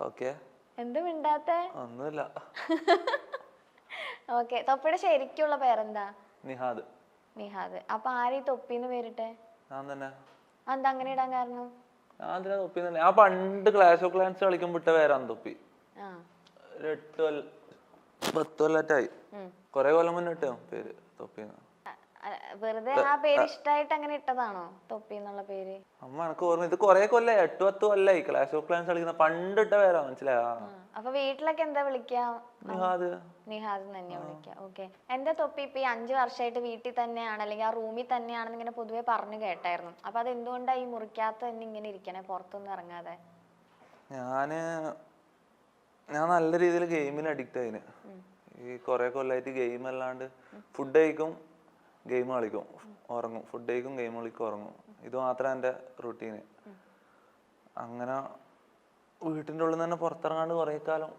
Okay. എന്ത് മിണ്ടാത്തെ? ഒന്നുമില്ല. Okay തൊപ്പിയുടെ ശരിക്കുള്ള പേരെന്താ? നിഹാദ്. നിഹാദ്. അപ്പൊ ഈ തൊപ്പിന്ന് പേരിട്ടെ? ഞാൻ തന്നെ. എന്താ അങ്ങനെ ഇടാൻ കാരണം? ഞാൻ എന്തിനാ തൊപ്പി തന്നെ. ഞാൻ പണ്ട് ക്ലാസ് ഓഫ് ക്ലാൻസ് കളിക്കുമ്പോൾ ഇട്ട പേരാണ് തൊപ്പി. ആ. ഒരു എട്ട് കൊല്ല പത്ത് കൊല്ലറ്റായി കൊറേ കൊല്ലം മുന്നേ ഇട്ടോ പേര് തൊപ്പിന്ന്. വെറുതെ ആ പേര് ഇഷ്ടായിട്ട് അങ്ങനെ ഇട്ടതാണോ? തൊപ്പി എന്നുള്ള പേര്? അമ്മ എനക്ക് ഓർമ്മ ഇത് കൊറേ കൊല്ലായി എട്ട് പത്ത് കൊല്ലായി. ക്ലാസ് ഓഫ് ക്ലാൻസ് കളിക്കുന്ന പണ്ട് ഇട്ട പേരാ മനസ്സിലായോ? അപ്പൊ വീട്ടിലൊക്കെ എന്താ വിളിക്കാ? നിഹാദ്. നിഹാദ് തന്നെ വിളിക്കാം. ഓക്കെ. എന്റെ തൊപ്പി ഇപ്പൊ ഈ അഞ്ചു വർഷമായിട്ട് വീട്ടിൽ തന്നെയാണ് അല്ലെങ്കിൽ ആ റൂമിൽ തന്നെയാണെന്ന് ഇങ്ങനെ പൊതുവെ പറഞ്ഞു കേട്ടായിരുന്നു. അപ്പൊ അത് എന്തുകൊണ്ടാ ഈ മുറിക്കാത്ത തന്നെ ഇങ്ങനെ ഇരിക്കണേ പുറത്തൊന്നും ഇറങ്ങാതെ? ഞാൻ ഞാൻ നല്ല രീതിയിൽ ഗെയിമിന് അഡിക്റ്റ് ആയിന്. ഈ കുറെ കൊല്ലായിട്ട് ഗെയിം അല്ലാണ്ട് ഫുഡ് കഴിക്കും. ഗെയിം കളിക്കും ഉറങ്ങും. ഫുഡ് കഴിക്കും ഗെയിം കളിക്കും ഉറങ്ങും. ഇത് മാത്രമാണ് എന്റെ റുട്ടീന് അങ്ങനെ വീട്ടിന്റെ ഉള്ളിൽ തന്നെ പുറത്തിറങ്ങാണ്ട് കുറേ കാലം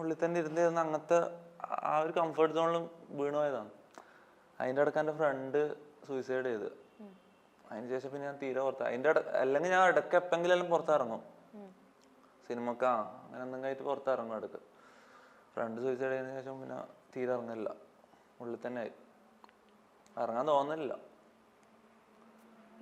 ഉള്ളിൽ തന്നെ ഇരുന്ന് ഇരുന്ന് അങ്ങനത്തെ ആ ഒരു കംഫർട്ട് വീണു പോയതാണ്. അതിന്റെ ഇടയ്ക്ക് എന്റെ ഫ്രണ്ട് സൂയിസൈഡ് ചെയ്ത്. അതിന് ശേഷം പിന്നെ ഞാൻ തീരെ പുറത്ത് അതിന്റെ അല്ലെങ്കിൽ ഞാൻ ഇടയ്ക്ക് എപ്പെങ്കിലും എല്ലാം പുറത്തിറങ്ങും. സിനിമക്കാ അങ്ങനെ എന്തെങ്കിലും ആയിട്ട് പുറത്തിറങ്ങും ഇടയ്ക്ക്. ഫ്രണ്ട് സൂയിസൈഡ് ചെയ്തതിന് ശേഷം പിന്നെ തീരെ ഇറങ്ങില്ല ഉള്ളിൽ തന്നെ ആയി. ഇറങ്ങാൻ തോന്നുന്നില്ല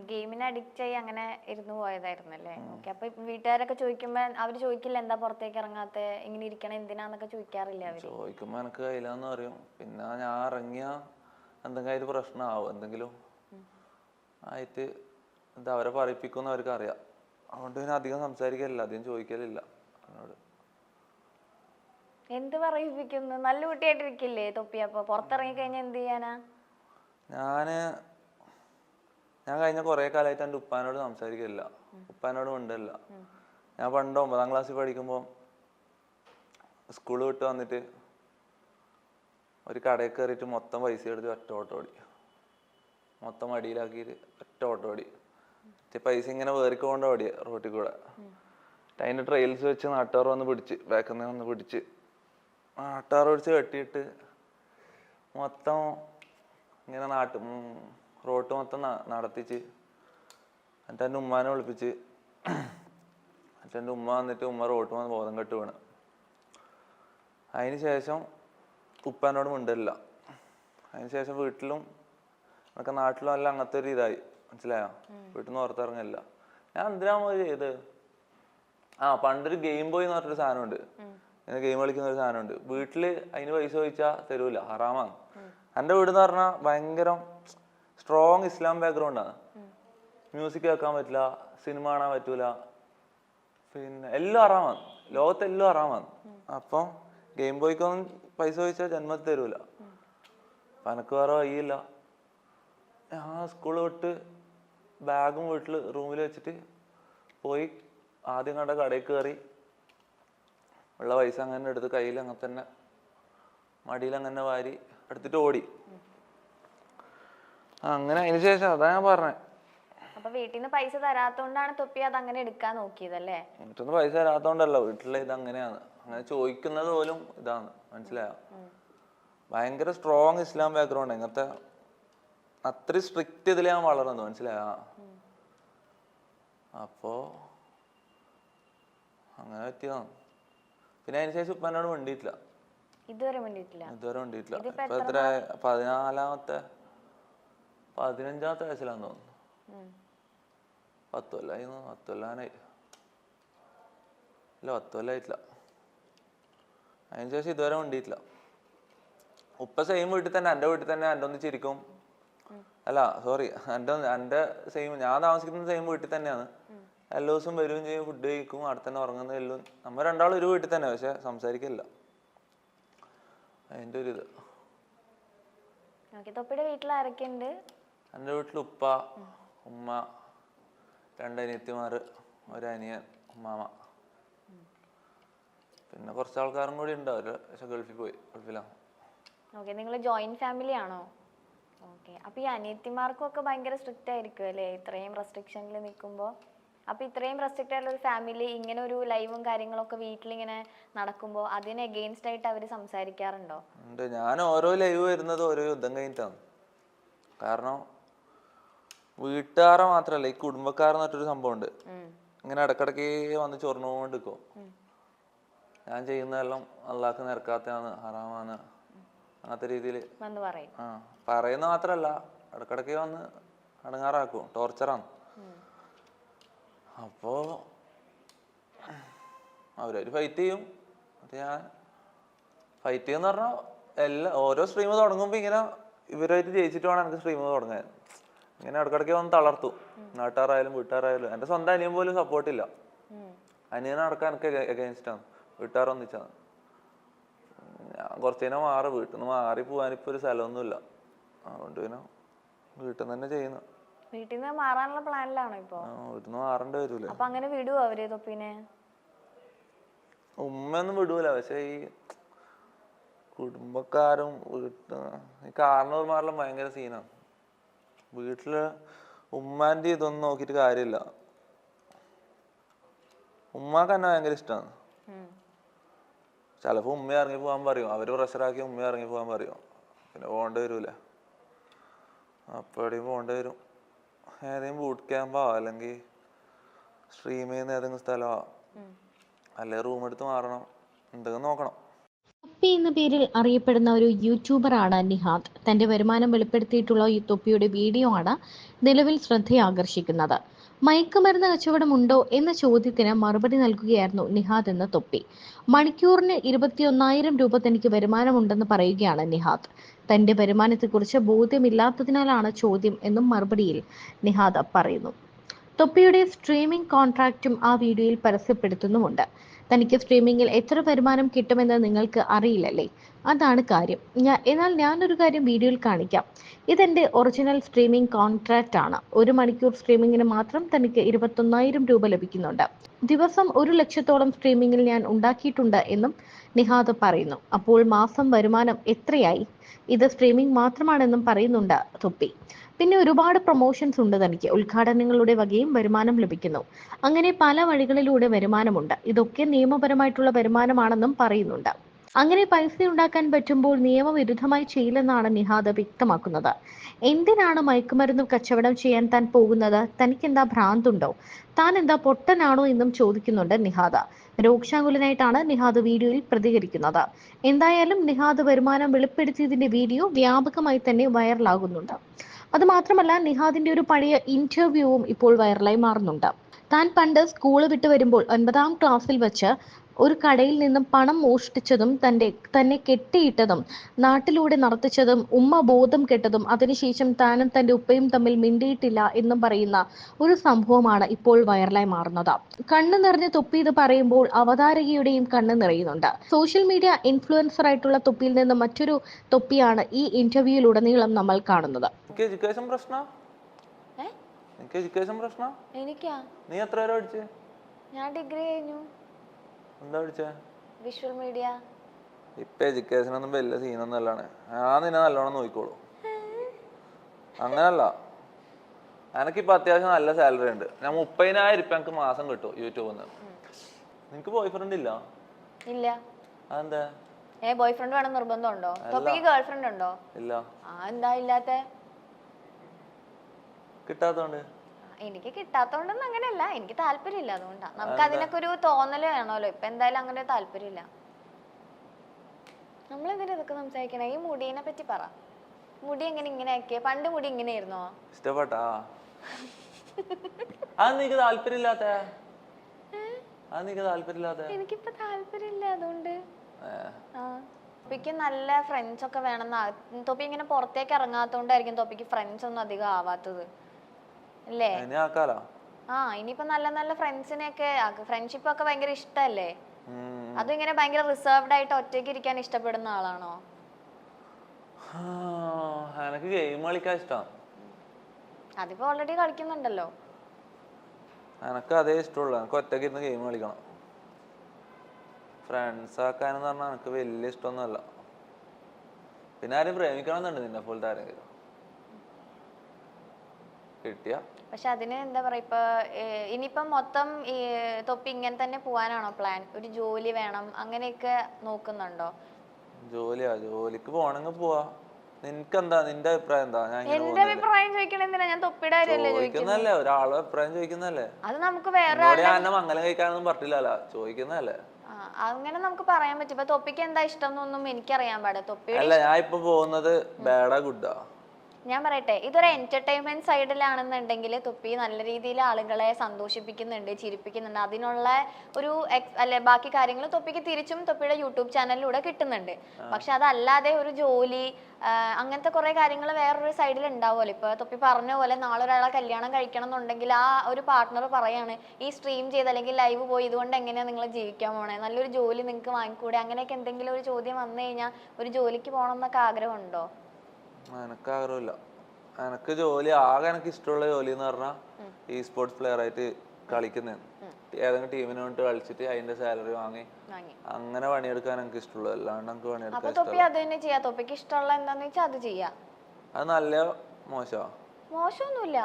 ഗെയിമിന് അഡിക്റ്റ് ആയി അങ്ങനെ ഇരുന്നു പോയതായിരുന്നല്ലേ? ഓക്കെ അപ്പൊ വീട്ടുകാരൊക്കെ ചോദിക്കുമ്പോ അവർ ചോദിക്കില്ല എന്താ പുറത്തേക്ക് ഇറങ്ങാത്ത? ഇങ്ങനെ ഇരിക്കണ എന്തിനാന്നൊക്കെ ചോദിക്കാറില്ല അവർ? ചോദിക്കുമ്പോൾ എനിക്ക് കയ്യിലാന്ന് പറയും. പിന്നെ ഞാൻ ഇറങ്ങിയ എന്തെങ്കിലും ആയിട്ട് പ്രശ്നമാവും എന്തെങ്കിലും ആയിട്ട് എന്താ അവരെ പറയിപ്പിക്കുമെന്ന് അവർക്ക് അറിയാം അതുകൊണ്ട് പിന്നെ അധികം സംസാരിക്കലില്ല അധികം ചോദിക്കലില്ല എന്നോട് എന്ത് പറയിപ്പിക്കുന്നു? നല്ല കുട്ടിയായിട്ടിരിക്കില്ലേ തൊപ്പി? അപ്പൊ പുറത്തിറങ്ങി കഴിഞ്ഞാൽ എന്ത് ചെയ്യാനാ? ഞാൻ ഞാൻ കഴിഞ്ഞ കുറേ കാലമായിട്ട് എന്റെ ഉപ്പാനോട് സംസാരിക്കില്ല ഉപ്പാനോട് മിണ്ടല്ല ഞാൻ പണ്ട് ഒമ്പതാം ക്ലാസ്സിൽ പഠിക്കുമ്പോൾ സ്കൂൾ വിട്ട് വന്നിട്ട് ഒരു കടയിൽ കയറിയിട്ട് മൊത്തം പൈസ എടുത്ത് ഒറ്റ ഓട്ടോ ഓടി. മൊത്തം അടിയിലാക്കിയിട്ട് ഒറ്റ ഓട്ടോ ഓടി. പൈസ ഇങ്ങനെ വേറിക്കൊണ്ട് ഓടിയ റോട്ടിൽ കൂടെ. അതിന്റെ ട്രെയിൽസ് വെച്ച് നാട്ടുകാർ വന്ന് പിടിച്ച് ബാക്കിൽ നിന്ന് വന്ന് പിടിച്ച് നാട്ടുകാർ പിടിച്ച് കെട്ടിയിട്ട് മൊത്തം ഇങ്ങനെ നാട്ട് റോട്ട് മൊത്തം നടത്തിച്ച് എന്നിട്ട് എന്റെ ഉമ്മാനെ വിളിപ്പിച്ച്. എന്നിട്ട് എന്റെ ഉമ്മ വന്നിട്ട് ഉമ്മ റോട്ട് വന്ന് ബോധം കെട്ട് വീണ്. അതിന് ശേഷം ഉപ്പാനോട് മിണ്ടില്ല അതിന് ശേഷം വീട്ടിലും ഒക്കെ നാട്ടിലും എല്ലാം അങ്ങനത്തെ ഒരു ഇതായി. മനസ്സിലായോ? വീട്ടിൽ നിന്ന് പുറത്തിറങ്ങില്ല ഞാൻ എന്തിനാ മതി ചെയ്ത്? ആ പണ്ടൊരു ഗെയിം ബോയ് എന്ന് പറഞ്ഞൊരു സാധനമുണ്ട്. ഇങ്ങനെ ഗെയിം കളിക്കുന്ന ഒരു സാധനമുണ്ട്. വീട്ടിൽ അതിന് പൈസ ചോദിച്ചാൽ തരൂല. ഹറാമാണ്. എന്റെ വീട് എന്ന് പറഞ്ഞാൽ ഭയങ്കര സ്ട്രോങ് ഇസ്ലാം ബാക്ക്ഗ്രൗണ്ടാണ് മ്യൂസിക് കേൾക്കാൻ പറ്റില്ല സിനിമ കാണാൻ പറ്റൂല. പിന്നെ എല്ലാം അറാമാണ് ലോകത്തെല്ലാം അറാമാണ് അപ്പം ഗെയിം ബോയ്ക്കൊന്നും പൈസ ചോദിച്ചാൽ ജന്മത്തിൽ തരൂല. അപ്പം എനക്ക് വേറെ വഴിയില്ല. ഞാൻ സ്കൂൾ വിട്ട് ബാഗും വീട്ടിൽ റൂമിൽ വെച്ചിട്ട് പോയി ആദ്യം കണ്ട കടയിൽ കയറി ഉള്ള പൈസ അങ്ങനെ എടുത്ത് കയ്യിൽ അങ്ങനെ തന്നെ മടിയിൽ അങ്ങനെ വാരി. എടുത്തിട്ട് ഓടി. അങ്ങനെ അതിന് ശേഷം അതാ ഞാൻ പറഞ്ഞേ. അപ്പൊ വീട്ടിൽ നിന്ന് പൈസ തരാത്തോണ്ടാണ് തൊപ്പി അത് അങ്ങനെ എടുക്കാൻ നോക്കിയതല്ലേ? വീട്ടിൽ പൈസ തരാത്തോണ്ടല്ല വീട്ടിലെ ഇത് അങ്ങനെയാണ്. അങ്ങനെ ചോദിക്കുന്നത് പോലും ഇതാണ് മനസ്സിലായോ? ഭയങ്കര സ്ട്രോങ് ഇസ്ലാം ബാക്ക്ഗ്രൗണ്ട് ഇങ്ങനത്തെ അത്ര സ്ട്രിക്റ്റ് ഇതിൽ ഞാൻ വളർന്നത് മനസ്സിലായോ? അപ്പോ അങ്ങനെ പറ്റിയതാണ്. പിന്നെ അതിന് ശേഷം ഇപ്പൊ മിണ്ടിയിട്ടില്ല. ഇതുവരെ ഇപ്പൊ എത്ര പതിനാലാമത്തെ പതിനഞ്ചാമത്തെ വയസ്സിലാന്ന് തോന്നുന്നു. പത്ത് കൊല്ലായി പത്ത് കൊല്ലാനായി ഇല്ല പത്ത് കൊല്ലായിട്ടില്ല അതിന് ശേഷം ഇതുവരെ ഉപ്പ സെയിം വീട്ടിൽ തന്നെ എന്റെ വീട്ടിൽ തന്നെ എന്റെ ഒന്ന് ചിരിക്കും. അല്ല സോറി എന്റെ എന്റെ സെയിം ഞാൻ താമസിക്കുന്ന സെയിം വീട്ടിൽ തന്നെയാണ്. എല്ലാ ദിവസവും വരികയും ചെയ്യും ഫുഡ് കഴിക്കും അവിടെ തന്നെ ഉറങ്ങുന്ന എല്ലാം. നമ്മൾ രണ്ടാളും ഒരു വീട്ടിൽ തന്നെ പക്ഷെ സംസാരിക്കില്ല അതിന്റെ ഒരു ഇത്. തൊപ്പിയുടെ വീട്ടിൽ ആരൊക്കെ ഉണ്ട് എന്റെ വീട്ടിൽ ഉപ്പ ഉമ്മ രണ്ട് അനിയത്തിമാർ ഒരനിയൻ ഉമ്മാമ പിന്നെ കുറച്ച് ആൾക്കാരും കൂടി ഉണ്ട്. അവർ പക്ഷെ ഗൾഫിൽ പോയി ഗൾഫിലാണ്. ഓക്കെ നിങ്ങൾ ജോയിന്റ് ഫാമിലി ആണോ? ഓക്കെ അപ്പൊ ഈ അനിയത്തിമാർക്കും ഒക്കെ ഭയങ്കര സ്ട്രിക്റ്റ് ആയിരിക്കും അല്ലേ? ഇത്രയും റെസ്ട്രിക്ഷനിൽ നിൽക്കുമ്പോൾ അപ്പൊ ഇത്രയും റെസ്ട്രിക്റ്റ് ആയിട്ടുള്ള ഒരു ഫാമിലി ഇങ്ങനെ ഒരു ലൈവും കാര്യങ്ങളൊക്കെ വീട്ടിലിങ്ങനെ നടക്കുമ്പോൾ അതിന് എഗെയിൻസ്റ്റ് ആയിട്ട് അവർ സംസാരിക്കാറുണ്ടോ? ഉണ്ട്. ഞാൻ ഓരോ ലൈവ് വരുന്നത് ഓരോ യുദ്ധം കഴിഞ്ഞിട്ടാണ്. കാരണം വീട്ടുകാരെ മാത്രല്ല ഈ കുടുംബക്കാരെന്ന് പറഞ്ഞൊരു സംഭവമുണ്ട്. ഇങ്ങനെ ഇടക്കിടക്ക് വന്ന് ചൊറിഞ്ഞുകൊണ്ട് നിൽക്കും ഞാൻ ചെയ്യുന്നതെല്ലാം അള്ളാഹ് നിരക്കാത്തതാണ് ഹറാമാണ്. അങ്ങനത്തെ രീതിയിൽ പറയുന്ന മാത്രല്ല ഇടക്കിടക്ക് വന്ന് അടങ്ങാറാക്കും ടോർച്ചറാണ് അപ്പോ അവരൊരു ഫൈറ്റ് ചെയ്യും. അത് ഞാൻ ഫൈറ്റ് ചെയ്യുന്ന പറഞ്ഞാൽ എല്ലാ ഓരോ സ്ട്രീം തുടങ്ങുമ്പോൾ ഇങ്ങനെ ഇവരായിട്ട് ജയിച്ചിട്ട് വേണം എനിക്ക് സ്ട്രീം തുടങ്ങാൻ. ഇങ്ങനെ ഇടക്കിടക്ക് വന്ന് തളർത്തു. നാട്ടുകാരായാലും വീട്ടുകാരായാലും. എന്റെ സ്വന്തം അനിയൻ പോലും സപ്പോർട്ടില്ല. അനിയനെ നടക്കാൻ എനിക്ക് ആണ്. വീട്ടുകാർ ഒന്നിച്ചാണ്. ഞാൻ കുറച്ച് നേരം മാറി വീട്ടിൽ നിന്ന് മാറി പോകാൻ ഇപ്പോൾ ഒരു സ്ഥലമൊന്നുമില്ല. അതുകൊണ്ട് പിന്നെ വീട്ടിൽ നിന്ന് തന്നെ ചെയ്യുന്നു. വീട്ടിൽ നിന്ന് മാറാനുള്ള പ്ലാനിലാണോ ഇപ്പോ? ആ, വീട്ടിൽ നിന്ന് മാറേണ്ടി വരൂലേ. അപ്പൊ അങ്ങനെ വിടുവോ അവർ പിന്നെ? ഉമ്മയൊന്നും വിടൂല. പക്ഷെ ഈ കുടുംബക്കാരും വീട്ട് ഈ കാരണവന്മാരെല്ലാം ഭയങ്കര സീനാണ് വീട്ടിൽ ഉമ്മാന്റെ ഇതൊന്നും നോക്കിയിട്ട് കാര്യമില്ല. ഉമ്മാക്ക് എന്നെ ഭയങ്കര ഇഷ്ടമാണ് ഉം. ചിലപ്പോ ഉമ്മ ഇറങ്ങി പോവാൻ പറയും. അവർ പ്രഷറാക്കി ഉമ്മ ഇറങ്ങി പോവാൻ പറയും. പിന്നെ പോകേണ്ടി വരൂല. അപ്പൊ എവിടെയും പോകേണ്ടി വരും. ഏതെങ്കിലും ബൂട്ട് ക്യാമ്പോ അല്ലെങ്കിൽ സ്ട്രീം ചെയ്യുന്ന ഏതെങ്കിലും സ്ഥലമോ അല്ലെ റൂം എടുത്ത് മാറണം. എന്തെങ്കിലും നോക്കണം. തൊപ്പി എന്ന പേരിൽ അറിയപ്പെടുന്ന ഒരു യൂട്യൂബർ ആണ് നിഹാദ്. തന്റെ വരുമാനം വെളിപ്പെടുത്തിയിട്ടുള്ള ഈ തൊപ്പിയുടെ വീഡിയോ ആണ് നിലവിൽ ശ്രദ്ധയാകർഷിക്കുന്നത്. മയക്കുമരുന്ന് കച്ചവടമുണ്ടോ എന്ന ചോദ്യത്തിന് മറുപടി നൽകുകയായിരുന്നു നിഹാദ് എന്ന തൊപ്പി. മണിക്കൂറിന് ഇരുപത്തിയൊന്നായിരം രൂപ തനിക്ക് വരുമാനമുണ്ടെന്ന് പറയുകയാണ് നിഹാദ്. തന്റെ വരുമാനത്തെക്കുറിച്ച് ബോധ്യമില്ലാത്തതിനാലാണ് ചോദ്യം എന്നും മറുപടിയിൽ നിഹാദ പറയുന്നു. തൊപ്പിയുടെ സ്ട്രീമിംഗ് കോൺട്രാക്റ്റും ആ വീഡിയോയിൽ പരസ്യപ്പെടുത്തുന്നുമുണ്ട്. തനിക്ക് സ്ട്രീമിംഗിൽ എത്ര വരുമാനം കിട്ടുമെന്ന് നിങ്ങൾക്ക് അറിയില്ലല്ലേ? അതാണ് കാര്യം. ഞാൻ എന്നാൽ ഞാനൊരു കാര്യം വീഡിയോയിൽ കാണിക്കാം. ഇതെന്റെ ഒറിജിനൽ സ്ട്രീമിംഗ് കോൺട്രാക്റ്റ് ആണ് ഒരു മണിക്കൂർ സ്ട്രീമിംഗിന് മാത്രം തനിക്ക് ഇരുപത്തൊന്നായിരം രൂപ ലഭിക്കുന്നുണ്ട്. ദിവസം ഒരു ലക്ഷത്തോളം സ്ട്രീമിംഗിൽ ഞാൻ ഉണ്ടാക്കിയിട്ടുണ്ട് എന്നും നിഹാദ് പറയുന്നു. അപ്പോൾ മാസം വരുമാനം എത്രയായി? ഇത് സ്ട്രീമിംഗ് മാത്രമാണെന്നും പറയുന്നുണ്ട് തൊപ്പി. പിന്നെ ഒരുപാട് പ്രൊമോഷൻസ് ഉണ്ട് തനിക്ക്. ഉദ്ഘാടനങ്ങളുടെ വകയും വരുമാനം ലഭിക്കുന്നു. അങ്ങനെ പല വഴികളിലൂടെ വരുമാനമുണ്ട്. ഇതൊക്കെ നിയമപരമായിട്ടുള്ള വരുമാനമാണെന്നും പറയുന്നുണ്ട്. അങ്ങനെ പൈസ ഉണ്ടാക്കാൻ പറ്റുമ്പോൾ നിയമവിരുദ്ധമായി ചെയ്യില്ലെന്നാണ് നിഹാദ് വ്യക്തമാക്കുന്നത്. എന്തിനാണ് മയക്കുമരുന്ന് കച്ചവടം ചെയ്യാൻ താൻ പോകുന്നത്? തനിക്കെന്താ ഭ്രാന്തുണ്ടോ? താൻ എന്താ പൊട്ടനാണോ എന്നും ചോദിക്കുന്നുണ്ട് നിഹാദ. രോക്ഷാകുലനായിട്ടാണ് നിഹാദ് വീഡിയോയിൽ പ്രതികരിക്കുന്നത്. എന്തായാലും നിഹാദ് വരുമാനം വെളിപ്പെടുത്തിയതിന്റെ വീഡിയോ വ്യാപകമായി തന്നെ വൈറലാകുന്നുണ്ട്. അത് മാത്രമല്ല നിഹാദിന്റെ ഒരു പഴയ ഇന്റർവ്യൂവും ഇപ്പോൾ വൈറലായി മാറുന്നുണ്ട്. താൻ പണ്ട് സ്കൂൾ വിട്ടു വരുമ്പോൾ ഒൻപതാം ക്ലാസ്സിൽ വെച്ച് ഒരു കടയിൽ നിന്നും പണം മോഷ്ടിച്ചതും തന്റെ തന്നെ കെട്ടിയിട്ടതും നാട്ടിലൂടെ നടത്തിച്ചതും ഉമ്മ ബോധം കെട്ടതും അതിനുശേഷം താനും തന്റെ ഉപ്പയും തമ്മിൽ മിണ്ടിയിട്ടില്ല എന്നും പറയുന്ന ഒരു സംഭവമാണ് ഇപ്പോൾ വൈറലായി മാറുന്നത്. കണ്ണു നിറഞ്ഞ തൊപ്പി ഇത് പറയുമ്പോൾ അവതാരകയുടെയും കണ്ണ് നിറയുന്നുണ്ട്. സോഷ്യൽ മീഡിയ ഇൻഫ്ലുവൻസർ ആയിട്ടുള്ള തൊപ്പിയിൽ നിന്ന് മറ്റൊരു തൊപ്പിയാണ് ഈ ഇന്റർവ്യൂയിലുടനീളം നമ്മൾ കാണുന്നത്. എനിക്ക് പ്രശ്ന? നീ എത്ര വരെ പഠിച്ചേ? ഞാൻ ഡിഗ്രി കഴിഞ്ഞു. എന്താ വിളിച്ചേ? വിഷ്വൽ മീഡിയ ഇപ്പൊ എഡ്യൂക്കേഷൻ ഒന്നും വലിയ സീനൊന്നും അല്ലാണ് ആ നിന്നെ നല്ലോണം നോക്കിക്കോളൂ. അങ്ങനല്ല. എനിക്കിപ്പോ അത്യാവശ്യം നല്ല സാലറി ഉണ്ട്. ഞാൻ മുപ്പതിനായിരം ഇപ്പൊ എനിക്ക് മാസം കിട്ടും യൂട്യൂബിൽ നിന്ന് നിനക്ക് ബോയ് ഫ്രണ്ട് ഇല്ല? ഇല്ല. അതെന്താ? ഏ ബോയ് ഫ്രണ്ട് വേണം നിർബന്ധമുണ്ടോ? തൊപ്പിക്ക് ഗേൾ ഫ്രണ്ട് ഉണ്ടോ? ഇല്ല. ആ എന്താ ഇല്ലാത്ത? കിട്ടാത്തോണ്ട് എനിക്ക് കിട്ടാത്തോണ്ടൊന്നും അങ്ങനെയല്ല. എനിക്ക് താല്പര്യമില്ല അതുകൊണ്ടാണ് നമുക്ക് അതിനൊക്കെ ഒരു തോന്നൽ വേണമല്ലോ. ഇപ്പൊ എന്തായാലും അങ്ങനെ ഒരു താല്പര്യമില്ല. നമ്മൾ എന്തിനാ ഇതൊക്കെ സംസാരിക്കണേ? ഈ മുടീനെ പറ്റി പറ. മുടി എങ്ങനെ ഇങ്ങനെ ആക്കിയ? പണ്ട് മുടി ഇങ്ങനെയായിരുന്നോ? ഇഷ്ടപ്പെട്ടാ? അത് നീക്ക് താല്പര്യമില്ലാത്ത? അത് നീക്ക് താല്പര്യമില്ലാത്ത? എനിക്കിപ്പോ താല്പര്യമില്ല അതുകൊണ്ട്. തൊപ്പിക്ക് നല്ല ഫ്രണ്ട്സ് ഒക്കെ വേണം. തൊപ്പി ഇങ്ങനെ പുറത്തേക്ക് ഇറങ്ങാത്തോണ്ടായിരിക്കും തൊപ്പിക്ക് ഫ്രണ്ട്സ് ഒന്നും അധികം ആവാത്തത്. അല്ലേ? ഇനി ആക്കാലോ? ആ ഇനിയിപ്പോ നല്ല നല്ല ഫ്രണ്ട്സിനെയൊക്കെ ഫ്രണ്ട്ഷിപ്പ് ഒക്കെ ഭയങ്കര ഇഷ്ടല്ലേ. അതും ഇങ്ങനെ ഭയങ്കര റിസർവ്ഡ് ആയിട്ട് ഒറ്റയ്ക്ക് ഇരിക്കാൻ ഇഷ്ടപ്പെടുന്ന ആളാണോ? എനിക്ക് ഗെയിം കളിക്കാൻ ഇഷ്ടമാണ് അതിപ്പോ ഓൾറെഡി കളിക്കുന്നുണ്ടല്ലോ. എനക്ക് അതേ ഇഷ്ടമുള്ളൂ. എനിക്ക് ഒറ്റയ്ക്ക് ഇരുന്ന് ഗെയിം കളിക്കണം. ഫ്രണ്ട്സ് ആക്കാനെന്ന് പറഞ്ഞാൽ എനിക്ക് വലിയ ഇഷ്ടമൊന്നുമല്ല. പിന്നെ ആരും പ്രേമിക്കണം എന്നുണ്ട് നിന്നെ പോലത്തെ ആരെങ്കിലും? കിട്ടിയ? പക്ഷെ അതിന് എന്താ പറയാ ഇപ്പൊ ഇനിയിപ്പം മൊത്തം ഈ തൊപ്പി ഇങ്ങനെ തന്നെ പോവാനാണോ പ്ലാൻ? ഒരു ജോലി വേണം അങ്ങനെയൊക്കെ നോക്കുന്നുണ്ടോ? ജോലിയാ ജോലിക്ക് പോണെങ്കിൽ പോവാ. നിനക്കെന്താ നിന്റെ അഭിപ്രായം എന്താ? ഞാൻ എന്റെ അഭിപ്രായം ചോദിക്കണ എന്തിനാ? ഞാൻ തൊപ്പിയുടെ കാര്യമല്ലേ ചോദിക്കുന്നല്ലേ ഒരാളുടെ ഒരാളെ അഭിപ്രായം ചോദിക്കുന്നല്ലേ അത് നമുക്ക് വേറെ ഞാൻ മംഗലം കഴിക്കാനൊന്നും പറ്റില്ലല്ലോ ചോദിക്കുന്നല്ലേ ആ, അങ്ങനെ നമുക്ക് പറയാൻ പറ്റും. ഇപ്പൊ തൊപ്പിക്ക് എന്താ ഇഷ്ടം എന്നൊന്നും എനിക്കറിയാൻ പാടില്ല. തൊപ്പി അല്ല ഞാൻ ഇപ്പൊ പോകുന്നത് ബാഡാ ഗുഡാ. ഞാൻ പറയട്ടെ ഇതൊരു എന്റർടൈൻമെന്റ് സൈഡിലാണെന്നുണ്ടെങ്കിൽ തൊപ്പി നല്ല രീതിയിൽ ആളുകളെ സന്തോഷിപ്പിക്കുന്നുണ്ട് ചിരിപ്പിക്കുന്നുണ്ട്. അതിനുള്ള ഒരു അല്ലെ ബാക്കി കാര്യങ്ങൾ തൊപ്പിക്ക് തിരിച്ചും തൊപ്പിയുടെ യൂട്യൂബ് ചാനലിലൂടെ കിട്ടുന്നുണ്ട്. പക്ഷെ അതല്ലാതെ ഒരു ജോലി അങ്ങനത്തെ കുറെ കാര്യങ്ങൾ വേറൊരു സൈഡിൽ ഉണ്ടാവുമല്ലോ. ഇപ്പൊ തൊപ്പി പറഞ്ഞ പോലെ നാളെ ഒരാളെ കല്യാണം കഴിക്കണം എന്നുണ്ടെങ്കിൽ ആ ഒരു പാർട്ട്ണർ പറയാണ് ഈ സ്ട്രീം ചെയ്ത് അല്ലെങ്കിൽ ലൈവ് പോയി ഇതുകൊണ്ട് എങ്ങനെയാ നിങ്ങൾ ജീവിക്കാൻ പോണേ? നല്ലൊരു ജോലി നിങ്ങൾക്ക് വാങ്ങിക്കൂടെ? അങ്ങനെയൊക്കെ എന്തെങ്കിലും ഒരു ചോദ്യം വന്നു കഴിഞ്ഞാൽ ഒരു ജോലിക്ക് പോകണം എന്നൊക്കെ ആഗ്രഹമുണ്ടോ? എനക്ക് ആഗ്രഹമില്ല എനക്ക് ജോലി ആകെ എനിക്ക് ഇഷ്ടമുള്ള ജോലി എന്ന് പറഞ്ഞാൽ ഈ സ്പോർട്സ് പ്ലെയർ ആയിട്ട് കളിക്കുന്ന. ഏതെങ്കിലും ടീമിന് വേണ്ടിട്ട് കളിച്ചിട്ട് അതിന്റെ സാലറി വാങ്ങി അങ്ങനെ പണിയെടുക്കാൻ എനിക്ക് ഇഷ്ടമുള്ളൂ. അല്ലാണ്ട് എനിക്ക് പണിയെടുക്കാൻ ഇഷ്ടമുള്ള അത് നല്ല മോശമാ മോശമൊന്നുമില്ല.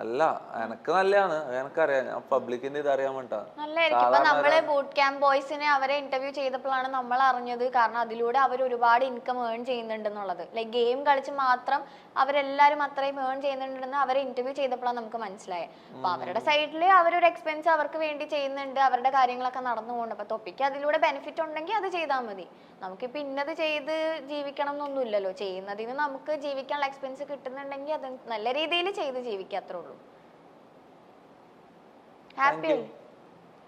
അല്ല എനക്ക് നല്ലതാണ് എനക്കറിയാം. ഞാൻ പബ്ലിക്കിന്റെ ഇത് അറിയാൻ വേണ്ടാ നല്ലതായിരിക്കും. ഇപ്പൊ നമ്മൾ ബൂട്ട് ക്യാമ്പ് ബോയ്സിനെ അവരെ ഇന്റർവ്യൂ ചെയ്തപ്പോഴാണ് നമ്മൾ അറിഞ്ഞത്. കാരണം അതിലൂടെ അവർ ഒരുപാട് ഇൻകം ഏൺ ചെയ്യുന്നുണ്ടെന്നുള്ളത്. ലൈക് ഗെയിം കളിച്ച് മാത്രം അവരെല്ലാരും അത്രയും ഏൺ ചെയ്യുന്നുണ്ടെന്ന് അവരെ ഇന്റർവ്യൂ ചെയ്തപ്പോഴാണ് നമുക്ക് മനസ്സിലായത് അപ്പൊ അവരുടെ സൈഡിൽ അവരൊരു എക്സ്പെൻസ് അവർക്ക് വേണ്ടി ചെയ്യുന്നുണ്ട്. അവരുടെ കാര്യങ്ങളൊക്കെ നടന്നു പോകുന്നുണ്ട്. അപ്പൊ തൊപ്പിക്ക് അതിലൂടെ ബെനിഫിറ്റ് ഉണ്ടെങ്കിൽ അത് ചെയ്താൽ മതി. നമുക്കിപ്പോ ഇന്നത് ചെയ്ത് ജീവിക്കണം എന്നൊന്നുമില്ലല്ലോ ചെയ്യുന്നതിന് നമുക്ക് ജീവിക്കാനുള്ള എക്സ്പെൻസ് കിട്ടുന്നുണ്ടെങ്കിൽ അത് നല്ല രീതിയിൽ ചെയ്ത് ജീവിക്കുക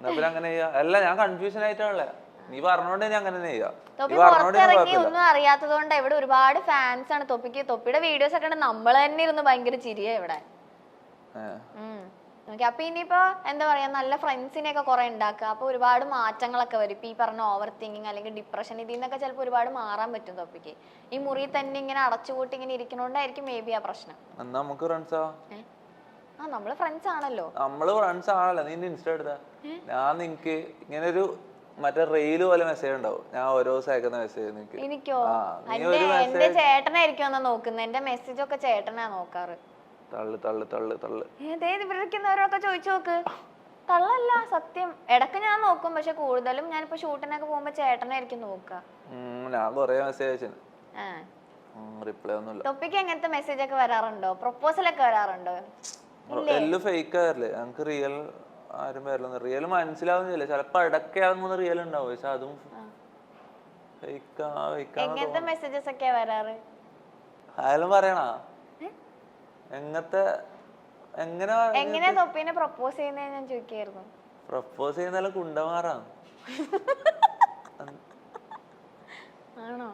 പിന്നെ അങ്ങനെ അല്ല ഞാൻ കൺഫ്യൂഷൻ ആയിട്ടാണല്ലേ നീ പറഞ്ഞോണ്ട് ഞാൻ അങ്ങനെ പുറത്തിറങ്ങി ഒന്നും അറിയാത്തത് കൊണ്ട് ഇവിടെ ഒരുപാട് ഫാൻസ് ആണ്. തൊപ്പിക്ക് തൊപ്പിയുടെ വീഡിയോസ് ഒക്കെ നമ്മൾ തന്നെ ഇരുന്ന് ഭയങ്കര ചിരിയ ഇവിടെ. ഓക്കെ അപ്പൊ ഇനിയിപ്പോ എന്താ പറയാ? നല്ല ഫ്രണ്ട്സിനെ ഒക്കെ കുറെ ഉണ്ടാക്കുക അപ്പൊ ഒരുപാട് മാറ്റങ്ങളൊക്കെ വരും. ഇപ്പൊ ഈ പറഞ്ഞ ഓവർ തിങ്കിങ് അല്ലെങ്കിൽ ഡിപ്രഷൻ ഇതിൽ നിന്നൊക്കെ ചിലപ്പോൾ ഒരുപാട് മാറാൻ പറ്റും തൊപ്പിക്ക് ഈ മുറി തന്നെ ഇങ്ങനെ അടച്ചുപൂട്ടി ഇങ്ങനെ ഇരിക്കണോണ്ടായിരിക്കും മേ ബി ആ പ്രശ്നം. നമുക്ക് ഫ്രണ്ട്സാ? ആ നമ്മൾ ഫ്രണ്ട്സ് ആണല്ലോ. നമ്മൾ ഫ്രണ്ട്സ് ആണല്ലോ. നീ ഇൻസ്റ്റ എടുത്ത ഞാൻ നിനക്ക് ഇങ്ങനെ ഒരു മറ്റേ റെയിൽ പോലെ മെസ്സേജ് ഉണ്ടാവും. ഞാൻ ഓരോ ദിവസം അയക്കുന്ന മെസ്സേജ് നിനക്ക്. എനിക്കോ? എന്റെ ചേട്ടനായിരിക്കും എന്നാ നോക്കുന്നത് എന്റെ മെസ്സേജ് ഒക്കെ ചേട്ടനാ നോക്കാറ്. തള്ളു തള്ളു തള്ളു തള്ളു. ഇവരൊക്കെ ചോദിച്ചു നോക്ക്. തള്ളല്ല സത്യം. ഇടയ്ക്ക് ഞാൻ നോക്കും പക്ഷെ കൂടുതലും ഞാനിപ്പോ ഷൂട്ടിനൊക്കെ പോകുമ്പോ ചേട്ടനായിരിക്കും നോക്കുക ഞാൻ കൊറേ മെസ്സേജ് അയച്ചു. റിപ്ലൈ ഒന്നുമില്ല. ടോപ്പിക്ക് എങ്ങനത്തെ മെസ്സേജ് ഒക്കെ വരാറുണ്ടോ? പ്രൊപ്പോസൽ ഒക്കെ വരാറുണ്ടോ? എല്ലാം ഫേക്ക് ആയല്ലേ ഞങ്ങക്ക് റിയൽ ആരും വരില്ല റിയൽ മനസ്സിലാവുന്നില്ല ചിലപ്പോ ഇടയ്ക്ക് ഇറങ്ങുന്ന റിയൽ ഉണ്ടാവും. പക്ഷെ അതും എങ്ങനത്തെ മെസ്സേജസ് ഒക്കെയാ വരാറ്? ആയാലും പറയണ? എങ്ങനത്തെ എങ്ങനെ എങ്ങനെ തൊപ്പിനെ പ്രപ്പോസ് ചെയ്യുന്നത് ഞാൻ ചോദിക്കായിരുന്നു. പ്രപ്പോസ് ചെയ്യുന്ന കുണ്ടമാറാണ് ആണോ?